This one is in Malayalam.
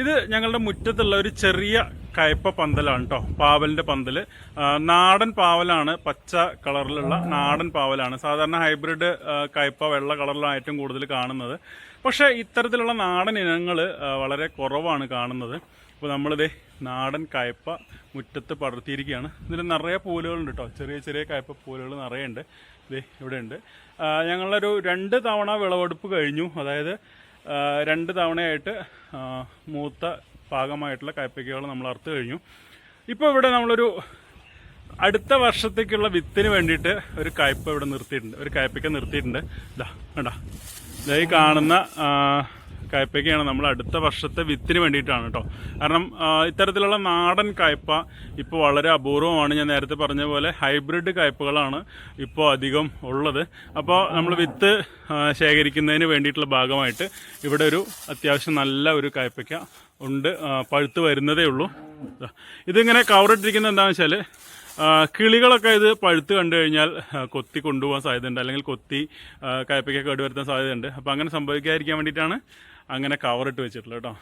ഇത് ഞങ്ങളുടെ മുറ്റത്തുള്ള ഒരു ചെറിയ കയപ്പ പന്തലാണ് കേട്ടോ പാവലിന്റെ പന്തൽ. നാടൻ പാവലാണ് പച്ച കളറിലുള്ള നാടൻ പാവലാണ്. സാധാരണ ഹൈബ്രിഡ് കയപ്പ വെള്ള കളറിലാണ് ഏറ്റവും കൂടുതൽ കാണുന്നത്. പക്ഷേ ഇത്തരത്തിലുള്ള നാടൻ ഇനങ്ങൾ വളരെ കുറവാണ് കാണുന്നത്. അപ്പോൾ നമ്മളിതേ നാടൻ കയപ്പ മുറ്റത്ത് പടർത്തിയിരിക്കുകയാണ്. ഇതിൽ നിറയെ പൂലുകളുണ്ട് കേട്ടോ ചെറിയ ചെറിയ കയപ്പ പൂലുകൾ നിറയെ ഉണ്ട്. ഇതേ ഇവിടെ ഉണ്ട് ഞങ്ങളൊരു രണ്ട് തവണ വിളവെടുപ്പ് കഴിഞ്ഞു. അതായത് രണ്ട് തവണയായിട്ട് മൂത്ത പാകമായിട്ടുള്ള കയ്പ്പയ്ക്കകൾ നമ്മൾ അറുത്ത് കഴിഞ്ഞു. ഇപ്പോൾ ഇവിടെ നമ്മളൊരു അടുത്ത വർഷത്തേക്കുള്ള വിത്തിന് വേണ്ടിയിട്ട് ഒരു കയ്പ ഇവിടെ നിർത്തിയിട്ടുണ്ട്. ഒരു കയ്പയ്ക്ക നിർത്തിയിട്ടുണ്ട്. ഇതാ കണ്ടാ. ഇതായി കാണുന്ന ആ, കയ്പയ്ക്കയാണ് നമ്മൾ അടുത്ത വർഷത്തെ വിത്തിന് വേണ്ടിയിട്ടാണ് കേട്ടോ. കാരണം ഇത്തരത്തിലുള്ള നാടൻ കയപ്പ ഇപ്പോൾ വളരെ അപൂർവമാണ്. ഞാൻ നേരത്തെ പറഞ്ഞ പോലെ ഹൈബ്രിഡ് കയപ്പകളാണ് ഇപ്പോൾ അധികം ഉള്ളത്. അപ്പോൾ നമ്മൾ വിത്ത് ശേഖരിക്കുന്നതിന് വേണ്ടിയിട്ടുള്ള ഭാഗമായിട്ട് ഇവിടെ ഒരു അത്യാവശ്യം നല്ല ഒരു കയപ്പയ്ക്ക ഉണ്ട്. പഴുത്ത് വരുന്നതേ ഉള്ളൂ. ഇതിങ്ങനെ കവറിട്ടിരിക്കുന്നത് എന്താണെന്ന് വെച്ചാൽ കിളികളൊക്കെ ഇത് പഴുത്ത് കണ്ടു കഴിഞ്ഞാൽ കൊത്തി കൊണ്ടുപോകാൻ സാധ്യതയുണ്ട്. അല്ലെങ്കിൽ കൊത്തി കയപ്പയ്ക്ക് കേട് കേടുവരുത്താൻ സാധ്യതയുണ്ട്. അപ്പോൾ അങ്ങനെ സംഭവിക്കാതിരിക്കാൻ വേണ്ടിയിട്ടാണ് അങ്ങനെ കവറിട്ട് വെച്ചിട്ടുള്ളൂ കേട്ടോ.